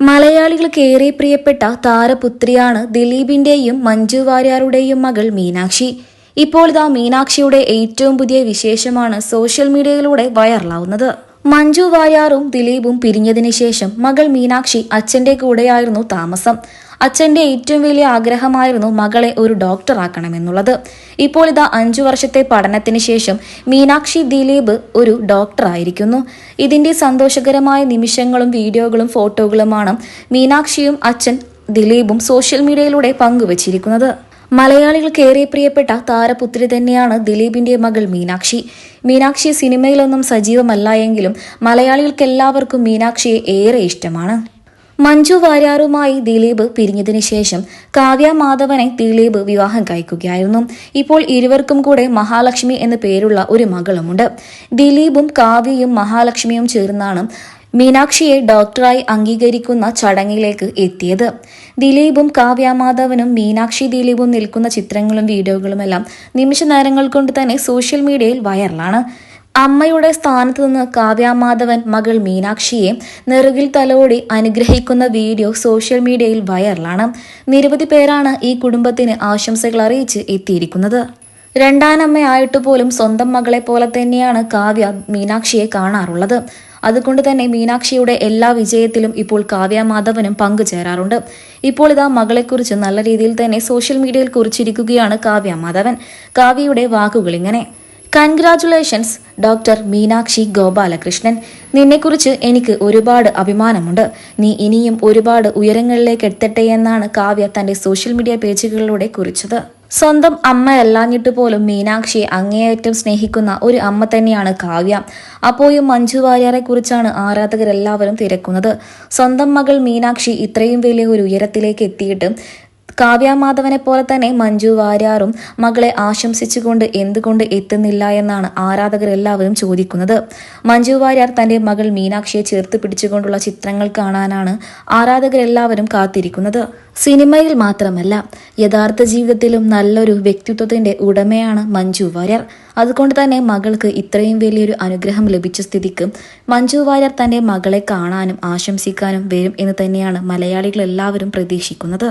മലയാളികൾക്ക് ഏറെ പ്രിയപ്പെട്ട താരപുത്രിയാണ് ദിലീപിന്റെയും മഞ്ജു വാര്യാറുടെയും മകൾ മീനാക്ഷി. ഇപ്പോൾ ഇതാ മീനാക്ഷിയുടെ ഏറ്റവും പുതിയ വിശേഷമാണ് സോഷ്യൽ മീഡിയയിലൂടെ വൈറലാവുന്നത്. മഞ്ജു വാര്യാറും ദിലീപും പിരിഞ്ഞതിനു ശേഷം മകൾ മീനാക്ഷി അച്ഛന്റെ കൂടെയായിരുന്നു താമസം. അച്ഛന്റെ ഏറ്റവും വലിയ ആഗ്രഹമായിരുന്നു മകളെ ഒരു ഡോക്ടറാക്കണമെന്നുള്ളത് ഇപ്പോൾ ഇതാ അഞ്ചു വർഷത്തെ പഠനത്തിന് ശേഷം മീനാക്ഷി ദിലീപ് ഒരു ഡോക്ടറായിരിക്കുന്നു ഇതിന്റെ സന്തോഷകരമായ നിമിഷങ്ങളും വീഡിയോകളും ഫോട്ടോകളുമാണ് മീനാക്ഷിയും അച്ഛൻ ദിലീപും സോഷ്യൽ മീഡിയയിലൂടെ പങ്കുവച്ചിരിക്കുന്നത്. മലയാളികൾക്ക് ഏറെ പ്രിയപ്പെട്ട താരപുത്രി തന്നെയാണ് ദിലീപിന്റെ മകൾ മീനാക്ഷി. മീനാക്ഷി സിനിമയിലൊന്നും സജീവമല്ല എങ്കിലും മലയാളികൾക്ക് എല്ലാവർക്കും മീനാക്ഷിയെ ഏറെ ഇഷ്ടമാണ്. മഞ്ജു വാര്യാറുമായി ദിലീപ് പിരിഞ്ഞതിനു ശേഷം കാവ്യ മാധവനെ ദിലീപ് വിവാഹം കഴിക്കുകയായിരുന്നു. ഇപ്പോൾ ഇരുവർക്കും കൂടെ മഹാലക്ഷ്മി എന്ന പേരുള്ള ഒരു മകളുമുണ്ട്. ദിലീപും കാവ്യയും മഹാലക്ഷ്മിയും ചേർന്നാണ് മീനാക്ഷിയെ ഡോക്ടറായി അംഗീകരിക്കുന്ന ചടങ്ങിലേക്ക് എത്തിയത്. ദിലീപും കാവ്യ മാധവനും മീനാക്ഷി ദിലീപും നിൽക്കുന്ന ചിത്രങ്ങളും വീഡിയോകളുമെല്ലാം നിമിഷ നേരങ്ങൾ കൊണ്ട് തന്നെ സോഷ്യൽ മീഡിയയിൽ വൈറലാണ്. അമ്മയുടെ സ്ഥാനത്ത് നിന്ന് കാവ്യാമാധവൻ മകൾ മീനാക്ഷിയെ നെറുകിൽ തലോടി അനുഗ്രഹിക്കുന്ന വീഡിയോ സോഷ്യൽ മീഡിയയിൽ വൈറലാണ്. നിരവധി പേരാണ് ഈ കുടുംബത്തിന് ആശംസകൾ അറിയിച്ച് എത്തിയിരിക്കുന്നത്. രണ്ടാനമ്മയായിട്ട് പോലും സ്വന്തം മകളെ പോലെ തന്നെയാണ് കാവ്യ മീനാക്ഷിയെ കാണാറുള്ളത്. അതുകൊണ്ട് തന്നെ മീനാക്ഷിയുടെ എല്ലാ വിജയത്തിലും ഇപ്പോൾ കാവ്യ മാധവനും പങ്കുചേരാറുണ്ട്. ഇപ്പോൾ ഇതാ മകളെക്കുറിച്ച് നല്ല രീതിയിൽ തന്നെ സോഷ്യൽ മീഡിയയിൽ കുറിച്ചിരിക്കുകയാണ് കാവ്യ മാധവൻ കാവ്യയുടെ വാക്കുകൾ ഇങ്ങനെ കൺഗ്രാറ്റുലേഷൻസ് ഡോക്ടർ മീനാക്ഷി ഗോപാലകൃഷ്ണൻ നിന്നെക്കുറിച്ച് എനിക്ക് ഒരുപാട് അഭിമാനമുണ്ട്. നീ ഇനിയും ഒരുപാട് ഉയരങ്ങളിലേക്ക് എത്തട്ടെ എന്നാണ് കാവ്യ തന്റെ സോഷ്യൽ മീഡിയ പേജുകളിലൂടെ കുറിച്ചത്. സ്വന്തം അമ്മയല്ലാഞ്ഞിട്ട് പോലും മീനാക്ഷിയെ അങ്ങേയറ്റം സ്നേഹിക്കുന്ന ഒരു അമ്മ തന്നെയാണ് കാവ്യ. അപ്പോയും മഞ്ജു വാര്യാറെ കുറിച്ചാണ് ആരാധകരെല്ലാവരും തിരക്കുന്നത്. സ്വന്തം മകൾ മീനാക്ഷി ഇത്രയും വലിയ ഒരു ഉയരത്തിലേക്ക് എത്തിയിട്ട് കാവ്യമാധവനെ പോലെ തന്നെ മഞ്ജു വാര്യാറും മകളെ ആശംസിച്ചുകൊണ്ട് എന്തുകൊണ്ട് എത്തുന്നില്ല എന്നാണ് ആരാധകർ എല്ലാവരും ചോദിക്കുന്നത്. മഞ്ജു വാര്യാർ തന്റെ മകൾ മീനാക്ഷിയെ ചേർത്ത് പിടിച്ചുകൊണ്ടുള്ള ചിത്രങ്ങൾ കാണാനാണ് ആരാധകരെല്ലാവരും കാത്തിരിക്കുന്നത്. സിനിമയിൽ മാത്രമല്ല യഥാർത്ഥ ജീവിതത്തിലും നല്ലൊരു വ്യക്തിത്വത്തിന്റെ ഉടമയാണ് മഞ്ജു വാര്യർ. അതുകൊണ്ട് തന്നെ മകൾക്ക് ഇത്രയും വലിയൊരു അനുഗ്രഹം ലഭിച്ച സ്ഥിതിക്ക് മഞ്ജു വാര്യർ തന്റെ മകളെ കാണാനും ആശംസിക്കാനും വരും എന്ന് തന്നെയാണ് മലയാളികൾ എല്ലാവരും പ്രതീക്ഷിക്കുന്നത്.